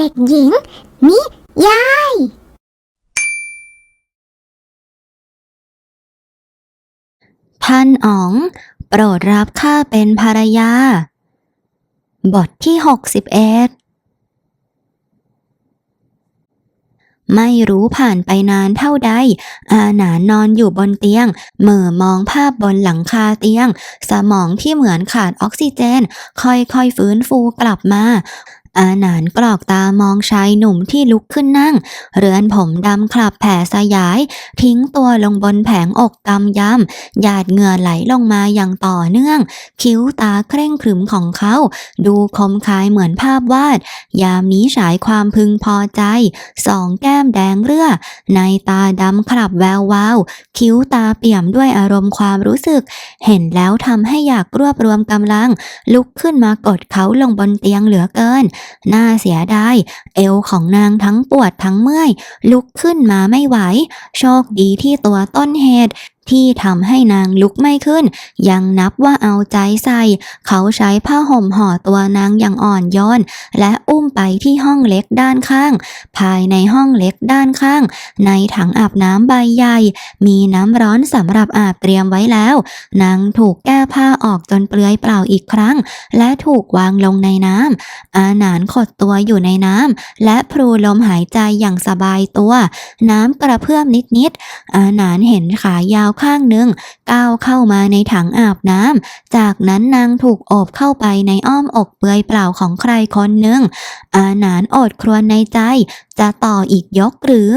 เด็กหญิง นิยาย ท่านอ๋อง โปรดรับข้าเป็นภรรยา บทที่61ไม่รู้ผ่านไปนานเท่าใด อาหนานนอนอยู่บนเตียง เหม่อมองภาพบนหลังคาเตียง สมองที่เหมือนขาดออกซิเจน ค่อยๆฟื้นฟูกลับมา อาหนานกรอกตามองชายหนุ่มที่ลุกขึ้นนั่ง เรือนผมดำคลับแผ่สยาย ทิ้งตัวลงบนแผงอกกำยำหยาดเหงื่อไหลลงมาอย่างต่อเนื่อง คิ้วตาเคร่งขรึมของเขา ดูคมคายเหมือนภาพวาด ยามนี้ฉายความพึงพอใจ สองแก้มแดงเรือในตาดำคลับแวววาว คิ้วตาเปี่ยมด้วยอารมณ์ความรู้สึก เห็นแล้วทำให้อยากรวบรวมกำลัง ลุกขึ้นมากดเขาลงบนเตียงเหลือเกินน่าเสียดายเอวของนางทั้งปวดทั้งเมื่อย ลุกขึ้นมาไม่ไหว โชคดีที่ตัวต้นเหตุ ที่ทำให้นางลุกไม่ขึ้น ยังนับว่าเอาใจใส่ เขาใช้ผ้าห่มห่อตัวนางอย่างอ่อนโยนและอุ้มไปที่ห้องเล็กด้านข้าง ภายในห้องเล็กด้านข้าง ในถังอาบน้ำใบใหญ่ มีน้ำร้อนสำหรับอาบเตรียมไว้แล้ว นางถูกแก้ผ้าออกจนเปลือยเปล่าอีกครั้ง และถูกวางลงในน้ำอาหนานขดตัวอยู่ในน้ำและพรูลมหายใจอย่างสบายตัว น้ำกระเพื่อมนิดๆอาหนานเห็นขายาวข้างหนึ่งก้าวเข้ามาในถังอาบน้ำ จากนั้นนางถูกโอบเข้าไปในอ้อมอกเปลือยเปล่าของใครคนหนึ่ง อาหนานอดครวญในใจ จะต่ออีกยกหรือ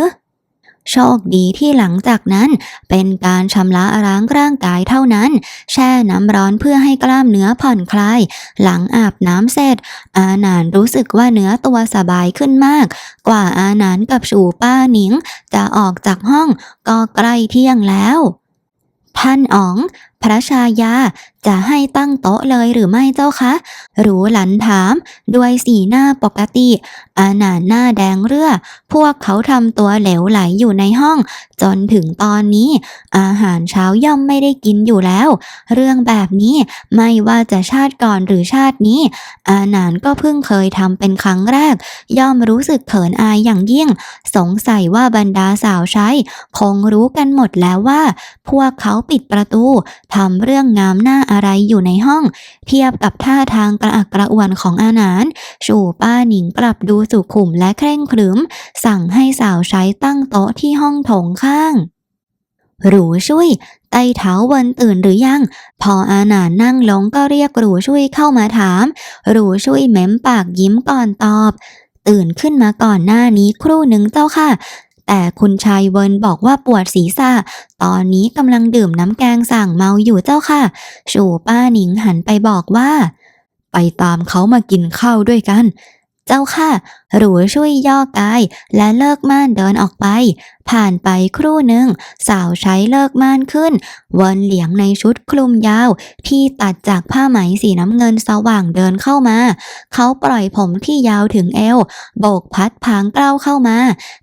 โชคดีที่หลังจากนั้นเป็นการชำระล้างร่างกายเท่านั้น แช่น้ำร้อนเพื่อให้กล้ามเนื้อผ่อนคลาย หลังอาบน้ำเสร็จ อาหนานรู้สึกว่าเนื้อตัวสบายขึ้นมาก กว่าอาหนานกับชูป้าหนิง จะออกจากห้องก็ใกล้เที่ยงแล้ว ท่านอ๋อง พระชายาจะให้ตั้งโต๊ะเลยหรือไม่เจ้าคะหรูหลันถาม ด้วยสีหน้าปกติ อาหนานหน้าแดงเรือ พวกเขาทำตัวเหลวไหลอยู่ในห้อง จนถึงตอนนี้ อาหารเช้าย่อมไม่ได้กินอยู่แล้ว เรื่องแบบนี้ไม่ว่าจะชาติก่อนหรือชาตินี้ อาหนานก็เพิ่งเคยทำเป็นครั้งแรก ย่อมรู้สึกเขินอายอย่างยิ่ง สงสัยว่าบรรดาสาวใช้ คงรู้กันหมดแล้วว่า พวกเขาปิดประตูทำเรื่องงามหน้าอะไรอยู่ในห้อง เทียบกับท่าทางกระอักกระอ่วนของอาหนานชูป้าหนิงกลับดูสุขุมและเคร่งครึม สั่งให้สาวใช้ตั้งโต๊ะที่ห้องโถงข้างหรูช่วยไต้เท้าเวันตื่นหรือยัง พออาหนานนั่งลงก็เรียกหรูช่วยเข้ามาถาม หรูช่วยเม้มปากยิ้มก่อนตอบ ตื่นขึ้นมาก่อนหน้านี้ครู่หนึ่งเจ้าค่ะ แต่คุณชายเวินบอกว่าปวดศีรษะ ตอนนี้กำลังดื่มน้ำแกงสั่งเมาอยู่เจ้าค่ะ ชูป้าหนิงหันไปบอกว่า ไปตามเขามากินข้าวด้วยกัน เจ้าค่ะ หรูช่วยย่อกาย และเลิกม่านเดินออกไป ผ่านไปครู่หนึ่ง สาวใช้เลิกม่านขึ้นเวนเหลียงในชุดคลุมยาว ที่ตัดจากผ้าไหมสีน้ำเงินสว่างเดินเข้ามา เขาปล่อยผมที่ยาวถึงเอว โบกพัดพางเกล้าเข้ามา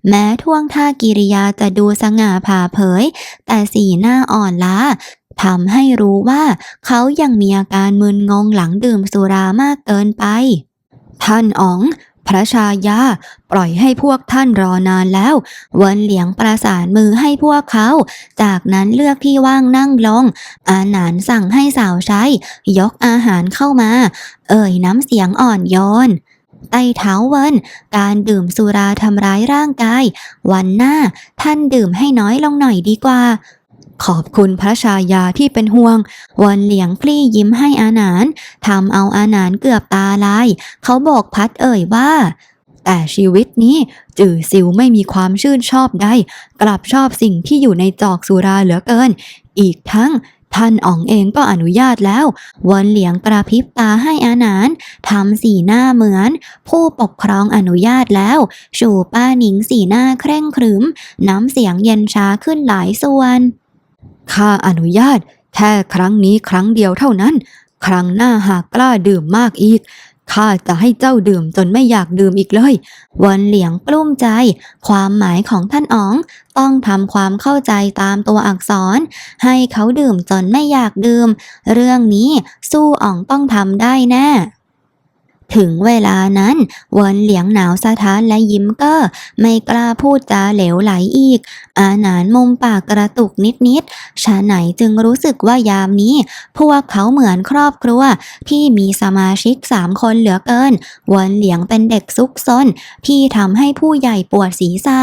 แม้ท่วงท่ากิริยาจะดูสง่าผ่าเผย แต่สีหน้าอ่อนล้าทำให้รู้ว่าเขายังมีอาการมึนงงหลังดื่มสุรามากเกินไป ท่านอ๋อง พระชายา ปล่อยให้พวกท่านรอนานแล้วเวินเหลียงประสานมือให้พวกเขา จากนั้นเลือกที่ว่างนั่งลง อาหนานสั่งให้สาวใช้ ยกอาหารเข้ามา เอ่ยน้ำเสียงอ่อนโยนไต้เท้าเวินการดื่มสุราทำร้ายร่างกาย วันหน้าท่านดื่มให้น้อยลงหน่อยดีกว่า ขอบคุณพระชายาที่เป็นห่วง วันเหลียงพลี่ยิ้มให้อาหนานทำเอาอาหนานเกือบตาลาย เขาบอกพัดเอ่ยว่า แต่ชีวิตนี้จื่อซิวไม่มีความชื่นชอบใดกลับชอบสิ่งที่อยู่ในจอกสุราเหลือเกิน อีกทั้งท่านอ๋องเองก็อนุญาตแล้ว วันเหลียงกระพริบตาให้อาหนานทำสีหน้าเหมือน ผู้ปกครองอนุญาตแล้ว ชูป้าหนิงสีหน้าเคร่งครึม น้ำเสียงเย็นชาขึ้นหลายส่วน ข้าอนุญาตแค่ครั้งนี้ครั้งเดียวเท่านั้น ครั้งหน้าหากกล้าดื่มมากอีกข้าจะให้เจ้าดื่มจนไม่อยากดื่มอีกเลย วันเหลียงกลุ้มใจ ความหมายของท่านอ๋อง ต้องทำความเข้าใจตามตัวอักษร ให้เขาดื่มจนไม่อยากดื่ม เรื่องนี้สู้อ๋องต้องทำได้แน่ ถึงเวลานั้นวนเหลียงหนาวสะท้านและยิ้มเก้อไม่กล้าพูดจาเหลวไหลอีก อาหนานมุมปากกระตุกนิดๆชาไหนจึงรู้สึกว่ายามนี้ พวกเขาเหมือนครอบครัว ที่มีสมาชิกสามคนเหลือเกินวนเหลียงเป็นเด็กซุกซนที่ทำให้ผู้ใหญ่ปวดศีรษะ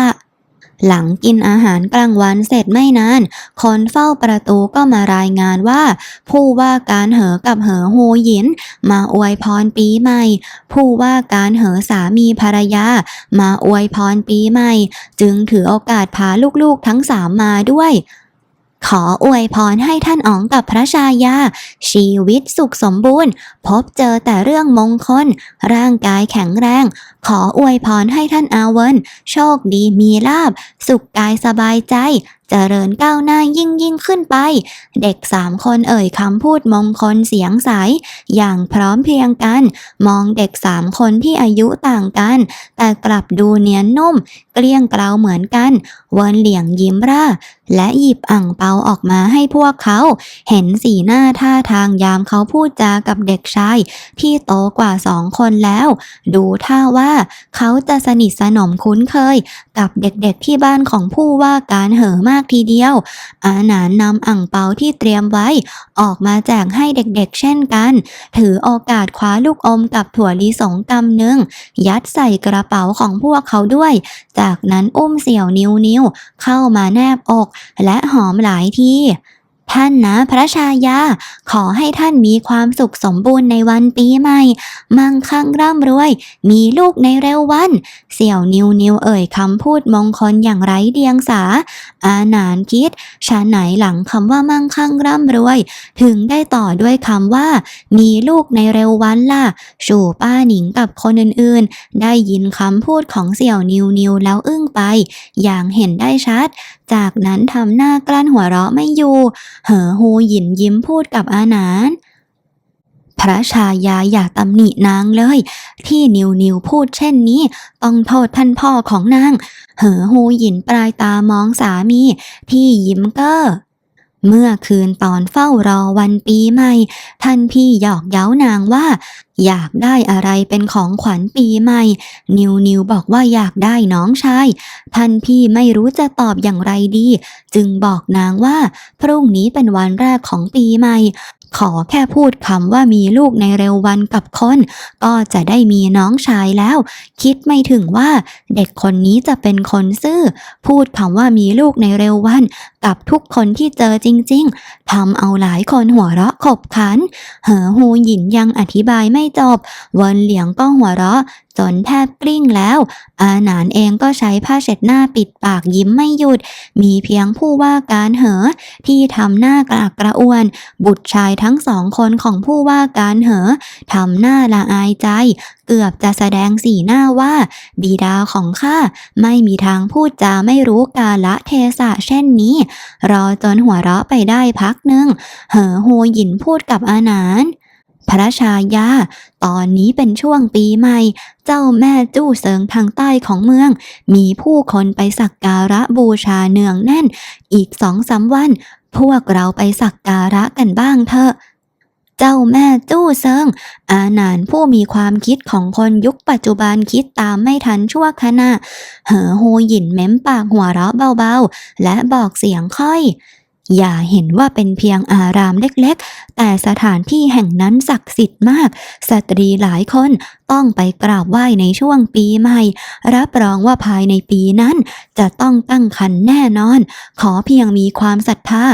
หลังกินอาหารกลางวันเสร็จไม่นาน คนเฝ้าประตูก็มารายงานว่า ผู้ว่าการเหอกับเหอโฮหยิน มาอวยพรปีใหม่ ผู้ว่าการเหอสามีภรรยา มาอวยพรปีใหม่ จึงถือโอกาสพาลูกๆทั้งสามมาด้วย ขออวยพรให้ท่านอ๋องกับพระชายา ชีวิตสุขสมบูรณ์ พบเจอแต่เรื่องมงคล ร่างกายแข็งแรง ขออวยพรให้ท่านอาเวนโชคดีมีลาบ สุขกายสบายใจเจริญก้าวหน้ายิ่งยิ่งขึ้นไป เด็กสามคนเอ่ยคำพูดมงคลเสียงใส อย่างพร้อมเพรียงกัน มองเด็กสามคนที่อายุต่างกัน แต่กลับดูเนียนนุ่ม เกลี้ยงเกลาเหมือนกันเวินเหลียงยิ้มร่า และหยิบอ่างเปาออกมาให้พวกเขา เห็นสีหน้าท่าทางยามเขาพูดจากับเด็กชาย ที่โตกว่าสองคนแล้ว ดูท่าว่าเขาจะสนิทสนมคุ้นเคย กับเด็กๆที่บ้านของผู้ว่าการเหอมากทีเดียว อาหนานนำอ่างเปาที่เตรียมไว้ ออกมาแจกให้เด็กๆเช่นกัน ถือโอกาสคว้าลูกอมกับถั่วลิสงกำหนึ่งยัดใส่กระเป๋าของพวกเขาด้วย จากนั้นอุ้มเสี่ยวนิ้วนิ้วๆเข้ามาแนบอกและหอมหลายที ท่านนะพระชายา ขอให้ท่านมีความสุขสมบูรณ์ในวันปีใหม่ มั่งคั่งร่ำรวย มีลูกในเร็ววัน เสี่ยวนิวนิวเอ่ยคำพูดมงคลอย่างไร้เดียงสา อาหนานคิดชาไหนหลังคำว่ามั่งคั่งร่ำรวย ถึงได้ต่อด้วยคำว่า มีลูกในเร็ววันล่ะชูป้าหนิงกับคนอื่นๆ ได้ยินคำพูดของเสี่ยวนิวนิวแล้วอึ้งไป อย่างเห็นได้ชัด จากนั้นทำหน้ากลั้นหัวเราะไม่อยู่ เหอฮูหยินยิ้มพูดกับอาหนานพระชายาอย่าตำหนินางเลย ที่นิวนิวพูดเช่นนี้ ต้องโทษท่านพ่อของนาง เหอฮูหยินปลายตามองสามี ที่ยิ้มเก้อ เมื่อคืนตอนเฝ้ารอวันปีใหม่ ท่านพี่หยอกเย้านางว่า อยากได้อะไรเป็นของขวัญปีใหม่ นิวนิวบอกว่าอยากได้น้องชาย ท่านพี่ไม่รู้จะตอบอย่างไรดี จึงบอกนางว่า พรุ่งนี้เป็นวันแรกของปีใหม่ ขอแค่พูดคำว่ามีลูกในเร็ววันกับคน ก็จะได้มีน้องชายแล้ว คิดไม่ถึงว่าเด็กคนนี้จะเป็นคนซื่อ พูดคำว่ามีลูกในเร็ววัน กับทุกคนที่เจอจริง ๆทำเอาหลายคนหัวเราะขบขัน เหอฮูหยินยังอธิบายไม่จบ เวินเหลียงก็หัวเราะ จนแทบกลิ้งแล้ว อาหนานเองก็ใช้ผ้าเช็ดหน้าปิดปากยิ้มไม่หยุด มีเพียงผู้ว่าการเหอ ที่ทำหน้ากระอักกระอ่วน บุตรชายทั้งสองคนของผู้ว่าการเหอทำหน้าละอายใจ เกือบจะแสดงสีหน้าว่า บิดาของข้าไม่มีทางพูดจาไม่รู้กาละเทศะเช่นนี้ รอจนหัวเราะไปได้พักหนึ่งเหอโฮหยินพูดกับอาหนาน พระชายา ตอนนี้เป็นช่วงปีใหม่ เจ้าแม่จู้เซิงทางใต้ของเมือง มีผู้คนไปสักการะบูชาเนืองแน่น อีกสองสามวัน พวกเราไปสักการะกันบ้างเถอะ เจ้าแม่จู้เซิง อาหนานผู้มีความคิดของคนยุคปัจจุบันคิดตามไม่ทันชั่วขณะ เหอโฮหยินเม้มปากหัวเราะเบาๆ และบอกเสียงค่อย อย่าเห็นว่าเป็นเพียงอารามเล็กๆ แต่สถานที่แห่งนั้นศักดิ์สิทธิ์มาก สตรีหลายคนต้องไปกราบไหว้ในช่วงปีใหม่ รับรองว่าภายในปีนั้น จะต้องตั้งคันแน่นอน ขอเพียงมีความศรัทธา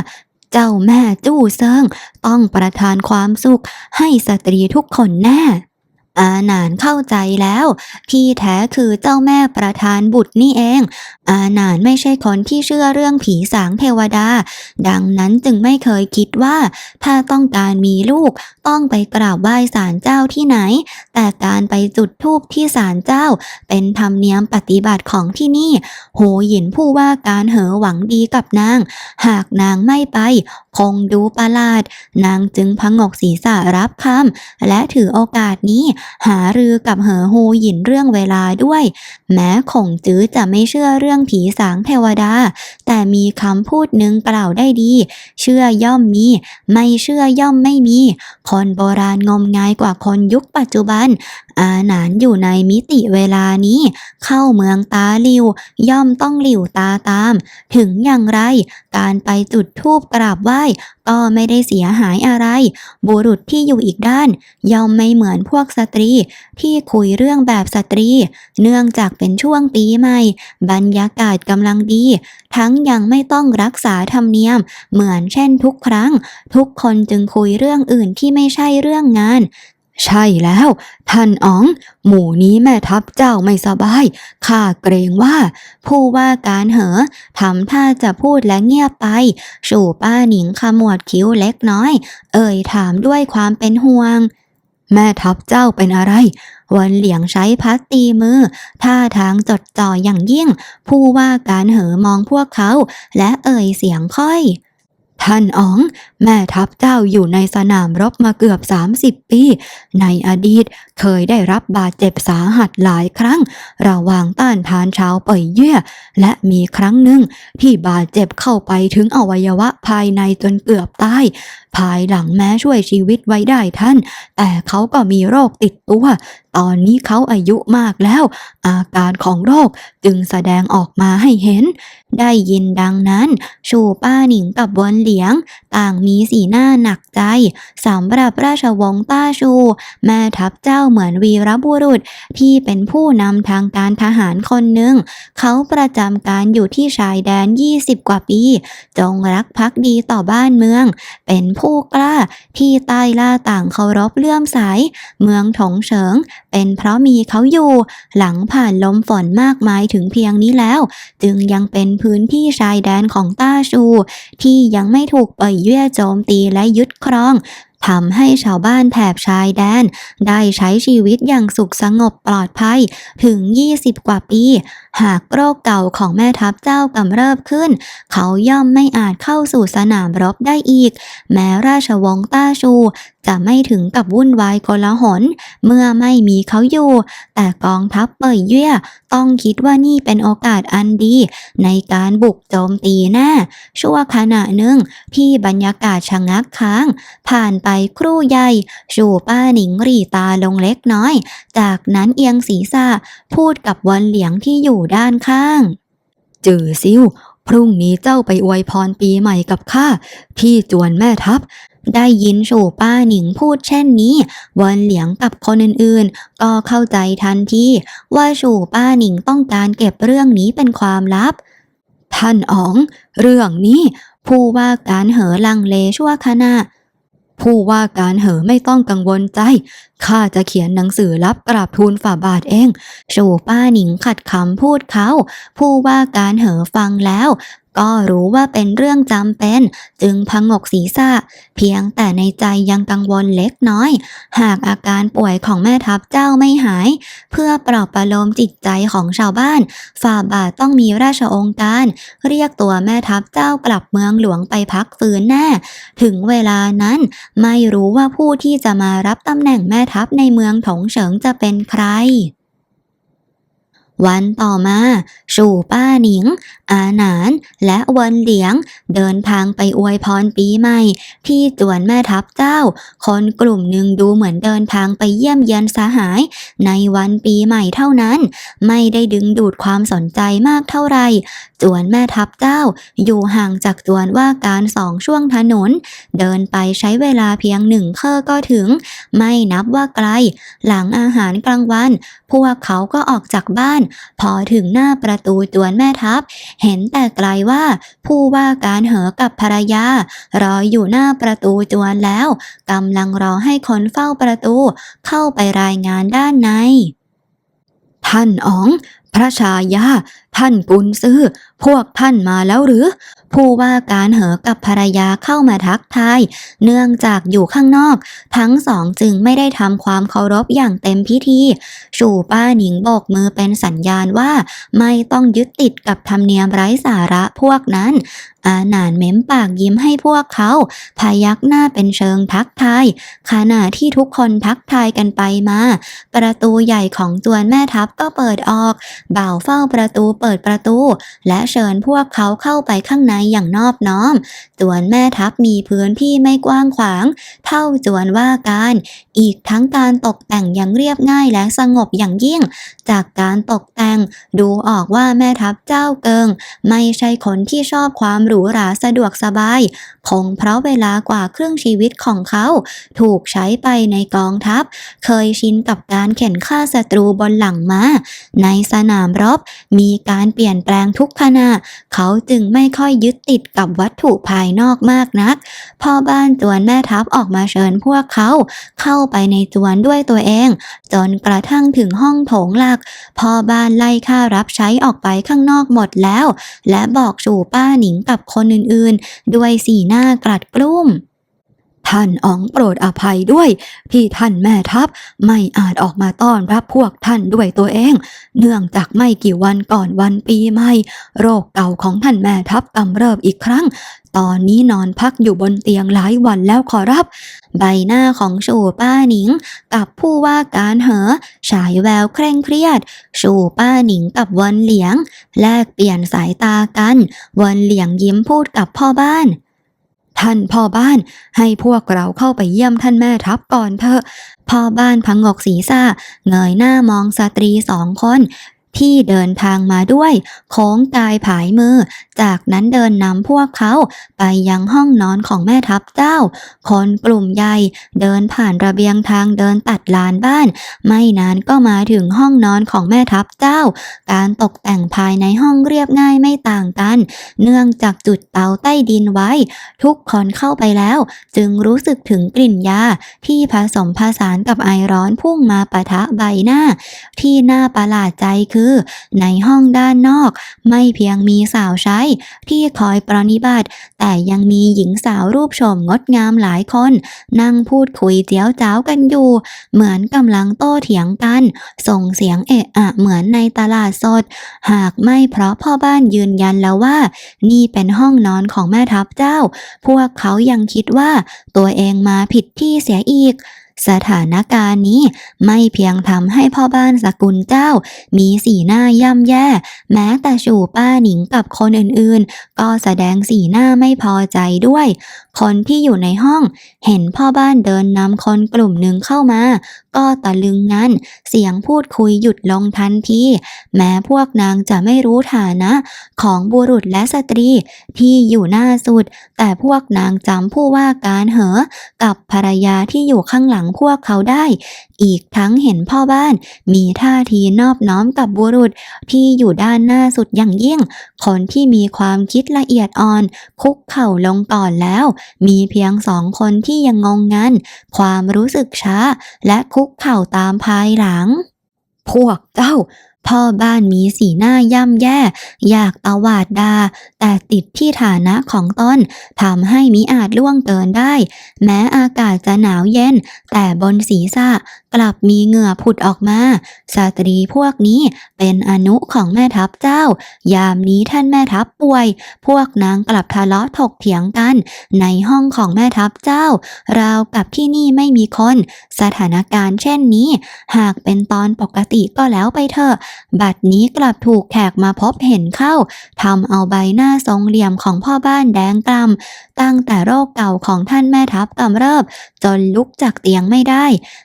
เจ้าแม่จู้เซิง ต้องประทานความสุขให้สตรีทุกคนแน่ อาหนานเข้าใจแล้วที่แท้คือเจ้าแม่ประธานบุตรนี่เอง อาหนานไม่ใช่คนที่เชื่อเรื่องผีสางเทวดา ดังนั้นจึงไม่เคยคิดว่า ถ้าต้องการมีลูกต้องไปกราบไหว้ศาลเจ้าที่ไหน แต่การไปจุดธูปที่ศาลเจ้า เป็นธรรมเนียมปฏิบัติของที่นี่ โหหยินผู้ว่าการเหอหวังดีกับนาง หากนางไม่ไป คงดูประหลาด นางจึงพงกศีรษะรับคำและถือโอกาสนี้หารือกับเหอฮูหยินเรื่องเวลาด้วย แม้คงจื้อจะไม่เชื่อเรื่องผีสางเทวดา แต่มีคำพูดหนึ่งกล่าวได้ดี เชื่อย่อมมี ไม่เชื่อย่อมไม่มี คนโบราณงมงายกว่าคนยุคปัจจุบันอาหนานอยู่ในมิติเวลานี้ เข้าเมืองตาหลิว ย่อมต้องหลิวตาตาม ถึงอย่างไร การไปจุดธูปกราบไหว้ก็ไม่ได้เสียหายอะไร บุรุษที่อยู่อีกด้าน ย่อมไม่เหมือนพวกสตรี ที่คุยเรื่องแบบสตรี เนื่องจากเป็นช่วงปีใหม่ บรรยากาศกำลังดี ทั้งยังไม่ต้องรักษาธรรมเนียม เหมือนเช่นทุกครั้ง ทุกคนจึงคุยเรื่องอื่นที่ไม่ใช่เรื่องงาน ใช่แล้ว ท่านอ๋อง หมู่นี้แม่ทัพเจ้าไม่สบายข้าเกรงว่า ผู้ว่าการเหอทำท่าจะพูดและเงียบไป สู่ป้าหนิงขมวดคิ้วเล็กน้อย เอ่ยถามด้วยความเป็นห่วง แม่ทัพเจ้าเป็นอะไร วันเหลียงใช้พัดตีมือ ท่าทางจดจ่ออย่างยิ่ง ผู้ว่าการเหอมองพวกเขา และเอ่ยเสียงค่อยท่านอ๋อง แม่ทัพเจ้าอยู่ในสนามรบมาเกือบ 30 ปี ในอดีตเคยได้รับบาดเจ็บสาหัสหลายครั้ง ระหว่างต้านทานชาวเป่ยเย่ยและมีครั้งหนึ่งที่บาดเจ็บเข้าไปถึงอวัยวะภายในจนเกือบตาย ภายหลังแม้ช่วยชีวิตไว้ได้ท่าน แต่เขาก็มีโรคติดตัว ตอนนี้เขาอายุมากแล้ว อาการของโรคจึงแสดงออกมาให้เห็น ได้ยินดังนั้น ชูป้าหนิงกับวนเหลียง ต่างมีมีสีหน้าหนักใจสำหรับราชวงศ์ต้าชู แม่ทัพเจ้าเหมือนวีรบุรุษที่เป็นผู้นำทางการทหารคนหนึ่ง เขาประจำการอยู่ที่ชายแดน 20 กว่าปี จงรักภักดีต่อบ้านเมือง เป็นผู้กล้าที่ใต้ล่าต่างเคารพเลื่อมใส เมืองถงเฉิง เป็นเพราะมีเขาอยู่ หลังผ่านลมฝนมากมายถึงเพียงนี้แล้ว จึงยังเป็นพื้นที่ชายแดนของต้าชู ที่ยังไม่ถูกเป่ยเย่ยจมตีและยึดครองทำให้ชาวบ้านแถบชายแดน ได้ใช้ชีวิตอย่างสุขสงบปลอดภัยถึง 20 กว่าปีหากโรคเก่าของแม่ทัพเจ้ากำเริบขึ้น เขาย่อมไม่อาจเข้าสู่สนามรบได้อีก แม้ราชวงศ์ต้าชู จะไม่ถึงกับวุ่นวายโกลาหลเมื่อไม่มีเขาอยู่ แต่กองทัพเป่ยเย่ต้องคิดว่านี่เป็นโอกาสอันดี ในการบุกโจมตีแน่ชั่วขณะหนึ่งที่บรรยากาศชะงักค้าง ผ่านไปครู่ใหญ่ชูป้าหนิงรีตาลงเล็กน้อย จากนั้นเอียงศีรษะพูดกับวันเหลียงที่อยู่ด้านข้าง จือซิวพรุ่งนี้เจ้าไปอวยพรปีใหม่กับข้าที่จวนแม่ทัพ ได้ยินชูป้าหนิงพูดเช่นนี้วันเหลียงกับคนอื่นๆ ก็เข้าใจทันทีว่าชูป้าหนิงต้องการเก็บเรื่องนี้เป็นความลับ ท่านอ๋อง เรื่องนี้ ผู้ว่าการเหอลังเลชั่วขณะ ผู้ว่าการเหอไม่ต้องกังวลใจ ข้าจะเขียนหนังสือรับกราบทูลฝ่าบาทเอง ชูป้าหนิงขัดคำพูดเขา ผู้ว่าการเหอฟังแล้ว ก็รู้ว่าเป็นเรื่องจำเป็น จึงพงกศีรษะ เพียงแต่ในใจยังกังวลเล็กน้อย หากอาการป่วยของแม่ทัพเจ้าไม่หาย เพื่อปลอบประโลมจิตใจของชาวบ้าน ฝ่าบาทต้องมีราชองค์การ เรียกตัวแม่ทัพเจ้ากลับเมืองหลวงไปพักฟื้นแน่ ถึงเวลานั้นไม่รู้ว่าผู้ที่จะมารับตำแหน่งแม่ทัพในเมืองถงเฉิงจะเป็นใคร วันต่อมาชูป้าหนิง อาหนาน และวนเหลียง เดินทางไปอวยพรปีใหม่ ที่จวนแม่ทัพเจ้า คนกลุ่มหนึ่งดูเหมือนเดินทางไปเยี่ยมเยียนสหาย ในวันปีใหม่เท่านั้น ไม่ได้ดึงดูดความสนใจมากเท่าไหร่จวนแม่ทัพเจ้า อยู่ห่างจากจวนว่าการสองช่วงถนน เดินไปใช้เวลาเพียงหนึ่งเคอก็ถึง ไม่นับว่าไกล หลังอาหารกลางวัน พวกเขาก็ออกจากบ้านพอถึงหน้าประตูจวนแม่ทัพ เห็นแต่ไกลว่าผู้ว่าการเหอกับภรรยา รออยู่หน้าประตูจวนแล้วกำลังรอให้คนเฝ้าประตูเข้าไปรายงานด้านใน ท่านอ๋อง พระชายา ท่านกุนซื้อ พวกท่านมาแล้วหรือ ผู้ว่าการเหอกับภรรยาเข้ามาทักทาย เนื่องจากอยู่ข้างนอก ทั้งสองจึงไม่ได้ทำความเคารพอย่างเต็มพิธีชูป้าหนิงโบกมือเป็นสัญญาณว่า ไม่ต้องยึดติดกับธรรมเนียมไร้สาระพวกนั้น อาหนานเม้มปากยิ้มให้พวกเขา พยักหน้าเป็นเชิงทักทาย ขณะที่ทุกคนทักทายกันไปมา ประตูใหญ่ของจวนแม่ทัพก็เปิดออก บ่าวเฝ้าประตูเปิดประตู และเชิญพวกเขาเข้าไปข้างในอย่างนอบน้อม ส่วนแม่ทัพมีพื้นที่ไม่กว้างขวาง เท่าจวนว่าการ อีกทั้งการตกแต่งอย่างเรียบง่ายและสงบอย่างยิ่ง จากการตกแต่งดูออกว่าแม่ทัพเจ้าเกิง ไม่ใช่คนที่ชอบความหรูหราสะดวกสบาย คงเพราะเวลากว่าครึ่งชีวิตของเขา ถูกใช้ไปในกองทัพ เคยชินกับการเข็นฆ่าศัตรูบนหลังม้า ในสนามรบมีการเปลี่ยนแปลงทุกขณะ เขาจึงไม่ค่อยยึดติดกับวัตถุภายนอกมากนัก พ่อบ้านจวนแม่ทัพออกมาเชิญพวกเขาเข้าไปในจวนด้วยตัวเอง จนกระทั่งถึงห้องโถงหลัก พ่อบ้านไล่ข้ารับใช้ออกไปข้างนอกหมดแล้ว และบอกสู่ป้าหนิงกับคนอื่นๆ ด้วยสีหน้ากรัดกลุ้ม ท่านอ๋องโปรดอภัยด้วย ที่ท่านแม่ทัพไม่อาจออกมาต้อนรับพวกท่านด้วยตัวเอง เนื่องจากไม่กี่วันก่อนวันปีใหม่ โรคเก่าของท่านแม่ทัพกำเริบอีกครั้ง ตอนนี้นอนพักอยู่บนเตียงหลายวันแล้วขอรับ ใบหน้าของชูป้าหนิง กับผู้ว่าการเหอ ฉายแววเคร่งเครียด ชูป้าหนิงกับวันเหลียง แลกเปลี่ยนสายตากัน วันเหลียงยิ้มพูดกับพ่อบ้าน ท่านพ่อบ้าน ให้พวกเราเข้าไปเยี่ยมท่านแม่ทัพก่อนเถอะ พ่อบ้านพังงกศีรษะเงยหน้ามองสตรีสองคน ที่เดินทางมาด้วยโค้งกายผายมือ จากนั้นเดินนำพวกเขาไปยังห้องนอนของแม่ทัพเจ้า คนกลุ่มใหญ่เดินผ่านระเบียงทางเดินตัดลานบ้าน ไม่นานก็มาถึงห้องนอนของแม่ทัพเจ้า การตกแต่งภายในห้องเรียบง่ายไม่ต่างกัน เนื่องจากจุดเตาใต้ดินไว้ ทุกคนเข้าไปแล้ว จึงรู้สึกถึงกลิ่นยาที่ผสมผสานกับไอร้อนพุ่งมาปะทะใบหน้า ที่น่าประหลาดใจคือในห้องด้านนอก ไม่เพียงมีสาวใช้ ที่คอยปรนนิบัติ แต่ยังมีหญิงสาวรูปโฉมงดงามหลายคน นั่งพูดคุยเจียวจ้าวกันอยู่ เหมือนกำลังโต้เถียงกัน ส่งเสียงเอะอะเหมือนในตลาดสด หากไม่เพราะพ่อบ้านยืนยันแล้วว่า นี่เป็นห้องนอนของแม่ทัพเจ้า พวกเขายังคิดว่าตัวเองมาผิดที่เสียอีก สถานการณ์นี้ไม่เพียงทำให้พ่อบ้านสกุลเจ้า มีสีหน้าย่ำแย่ แม้แต่ชูป้าหนิงกับคนอื่นๆ ก็แสดงสีหน้าไม่พอใจด้วย คนที่อยู่ในห้อง เห็นพ่อบ้านเดินนำคนกลุ่มหนึ่งเข้ามา ก็ตะลึงงันเสียงพูดคุยหยุดลงทันทีแม้พวกนางจะไม่รู้ฐานะ ของบุรุษและสตรีที่อยู่หน้าสุด แต่พวกนางจำผู้ว่าการเหอ กับภรรยาที่อยู่ข้างหลังพวกเขาได้อีกทั้งเห็นพ่อบ้านมีท่าทีนอบน้อมกับบุรุษที่อยู่ด้านหน้าสุดอย่างยิ่ง คนที่มีความคิดละเอียดอ่อน คุกเข่าลงก่อนแล้ว มีเพียงสองคนที่ยังงงงันความรู้สึกช้า และคุกเข่าตามภายหลัง พวกเจ้า พ่อบ้านมีสีหน้าย่ำแย่ อยากตวาดดา แต่ติดที่ฐานะของตนทำให้มิอาจล่วงเกินได้ แม้อากาศจะหนาวเย็น แต่บนศีรษะกลับมีเหงื่อผุดออกมา สตรีพวกนี้เป็นอนุของแม่ทัพเจ้า ยามนี้ท่านแม่ทัพป่วย พวกนางกลับทะเลาะถกเถียงกัน ในห้องของแม่ทัพเจ้า ราวกับที่นี่ไม่มีคน สถานการณ์เช่นนี้ หากเป็นตอนปกติก็แล้วไปเถอะบัดนี้กลับถูกแขกมาพบเห็นเข้าทำเอาใบหน้าทรงเหลี่ยมของพ่อบ้านแดงกล่ำตั้งแต่โรคเก่าของท่านแม่ทัพกำเริบ จนลุกจากเตียงไม่ได้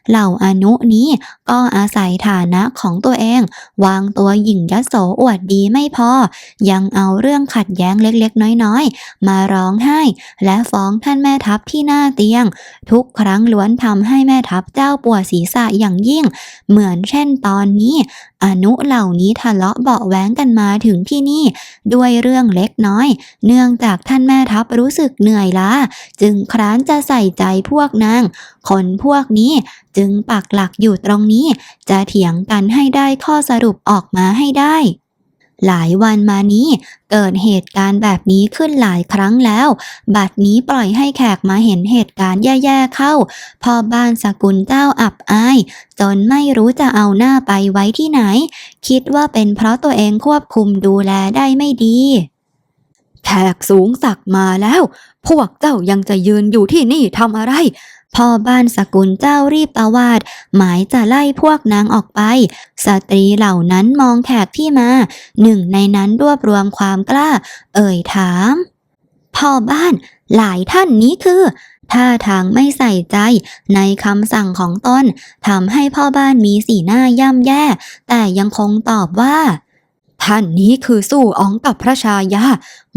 เหล่าอนุนี้ก็อาศัยฐานะของตัวเอง วางตัวหยิ่งยโสอวดดีไม่พอ ยังเอาเรื่องขัดแย้งเล็กๆ น้อยๆ มาร้องไห้ และฟ้องท่านแม่ทัพที่หน้าเตียง ทุกครั้งล้วนทำให้แม่ทัพเจ้าปวดศีรษะอย่างยิ่ง เหมือนเช่นตอนนี้ อนุเหล่านี้ทะเลาะเบาะแว้งกันมาถึงที่นี่ ด้วยเรื่องเล็กน้อย เนื่องจากท่านแม่ทัพรู้สึกเหนื่อยล้าจึงคร้านจะใส่ใจพวกนาง คนพวกนี้จึงปักหลักอยู่ตรงนี้ จะเถียงกันให้ได้ข้อสรุปออกมาให้ได้ หลายวันมานี้เกิดเหตุการณ์แบบนี้ขึ้นหลายครั้งแล้ว บัดนี้ปล่อยให้แขกมาเห็นเหตุการณ์แย่ๆเข้า พอบ้านสกุลเจ้าอับอาย จนไม่รู้จะเอาหน้าไปไว้ที่ไหน คิดว่าเป็นเพราะตัวเองควบคุมดูแลได้ไม่ดี แขกสูงสักดิ์มาแล้ว พวกเจ้ายังจะยืนอยู่ที่นี่ทำอะไร พ่อบ้านสกุลเจ้ารีบตวาดหมายจะไล่พวกนางออกไป สตรีเหล่านั้นมองแขกที่มา หนึ่งในนั้นรวบรวมความกล้า เอ่ยถาม พ่อบ้านหลายท่านนี้คือท่าทางไม่ใส่ใจในคำสั่งของตนทำให้พ่อบ้านมีสีหน้าย่ำแย่ แต่ยังคงตอบว่า ท่านนี้คือสู้อ๋องกับพระชายา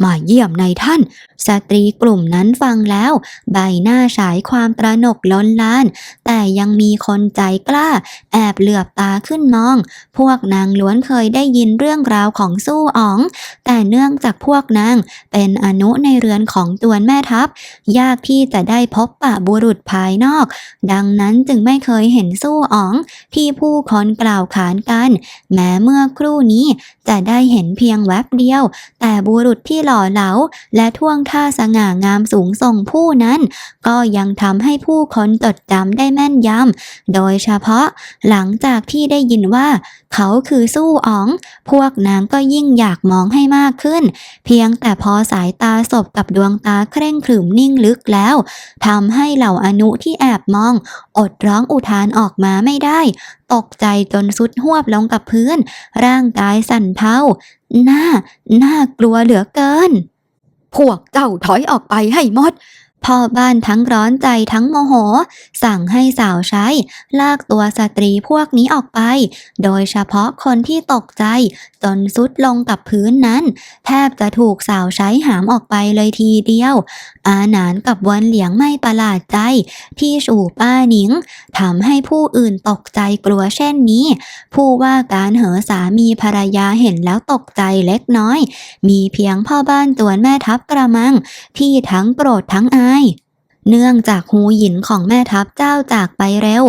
มาเยี่ยมในท่าน สตรีกลุ่มนั้นฟังแล้ว ใบหน้าฉายความตระหนกล้นล้าน แต่ยังมีคนใจกล้า แอบเหลือบตาขึ้นมอง พวกนางล้วนเคยได้ยินเรื่องราวของสู้อ๋อง แต่เนื่องจากพวกนางเป็นอนุในเรือนของตัวแม่ทัพ ยากที่จะได้พบปะบุรุษภายนอก ดังนั้นจึงไม่เคยเห็นสู้อ๋องที่ผู้คนกล่าวขานกัน แม้เมื่อครู่นี้จะได้เห็นเพียงแวบเดียว แต่บุรุษที่ล่อเหลา และท่วงท่าสง่างามสูงส่งผู้นั้น ก็ยังทำให้ผู้คนจดจำได้แม่นยำ โดยเฉพาะหลังจากที่ได้ยินว่า เขาคือสู้อ๋อง พวกนางก็ยิ่งอยากมองให้มากขึ้น เพียงแต่พอสายตาสบกับดวงตาเคร่งขรึมนิ่งลึกแล้วทำให้เหล่าอนุที่แอบมอง อดร้องอุทานออกมาไม่ได้ ตกใจจนสุดหวบลงกับพื้น ร่างกายสั่นเทาหน้า น่ากลัวเหลือเกิน พวกเจ้าถอยออกไปให้หมด พ่อบ้านทั้งร้อนใจทั้งโมโห สั่งให้สาวใช้ ลากตัวสตรีพวกนี้ออกไป โดยเฉพาะคนที่ตกใจ จนสุดลงกับพื้นนั้น แทบจะถูกสาวใช้หามออกไปเลยทีเดียว อาหนานกับวันเหลียงไม่ประหลาดใจ ที่สู่ป้าหนิงทำให้ผู้อื่นตกใจกลัวเช่นนี้ ผู้ว่าการเหอสามีภรรยาเห็นแล้วตกใจเล็กน้อย มีเพียงพ่อบ้านตวนแม่ทัพกระมัง ที่ทั้งโกรธทั้งอาเนื่องจากหูหยินของแม่ทัพเจ้าจากไปเร็ว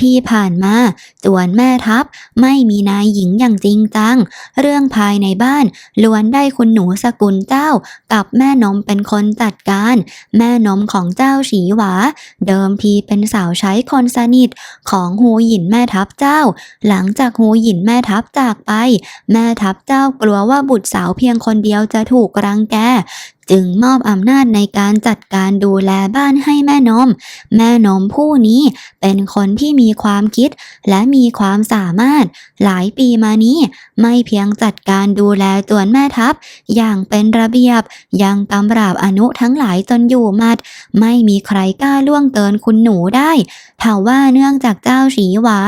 ที่ผ่านมาจวนแม่ทัพไม่มีนายหญิงอย่างจริงจัง เรื่องภายในบ้านล้วนได้คุณหนูสกุลเจ้า กับแม่นมเป็นคนจัดการ แม่นมของเจ้าฉีหวา เดิมทีเป็นสาวใช้คนสนิทของหูหยินแม่ทัพเจ้า หลังจากหูหยินแม่ทัพจากไป แม่ทัพเจ้ากลัวว่าบุตรสาวเพียงคนเดียวจะถูกรังแก จึงมอบอำนาจในการจัดการดูแลบ้านให้แม่นม แม่นมผู้นี้เป็นคนที่มีความคิดและมีความสามารถ หลายปีมานี้ ไม่เพียงจัดการดูแลตัวแม่ทัพ อย่างเป็นระเบียบ ยังกำราบอนุทั้งหลายจนอยู่มัด ไม่มีใครกล้าล่วงเกินคุณหนูได้ถาว่าเนื่องจากเจ้าฉีหวา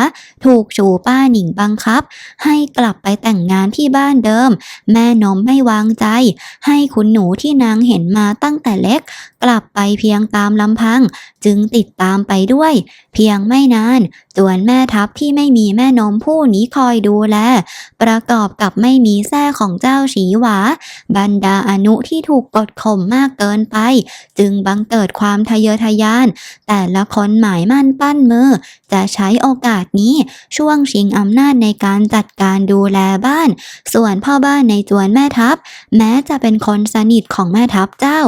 ถูกชูป้าหนิงบังคับ ให้กลับไปแต่งงานที่บ้านเดิม แม่นมไม่วางใจ ให้คุณหนูที่นางเห็นมาตั้งแต่เล็ก กลับไปเพียงตามลำพัง จึงติดตามไปด้วย พียงไม่นานส่วนแม่ทัพที่ไม่มีแม่นมผู้นี้คอยดูแล ประกอบกับไม่มีแท้ของเจ้าฉีหวา บรรดาอนุที่ถูกกดข่มมากเกินไป จึงบังเกิดความทะเยอทะยาน แต่ละคนหมายมั่นปั้นมือ จะใช้โอกาสนี้ช่วงชิงอำนาจในการจัดการดูแลบ้าน ส่วนพ่อบ้านในจวนแม่ทัพ แม้จะเป็นคนสนิทของแม่ทัพเจ้า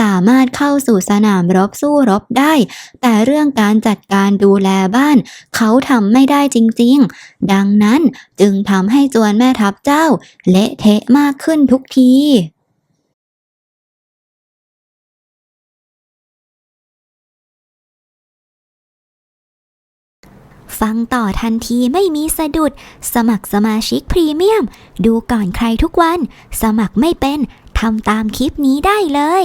สามารถเข้าสู่สนามรบสู้รบได้ แต่เรื่องการจัดการดูแลบ้าน เขาทำไม่ได้จริงๆ ดังนั้นจึงทำให้จวนแม่ทัพเจ้า เละเทะมากขึ้นทุกทีฟังต่อทันทีไม่มีสะดุด สมัครสมาชิกพรีเมียม ดูก่อนใครทุกวัน สมัครไม่เป็น ทำตามคลิปนี้ได้เลย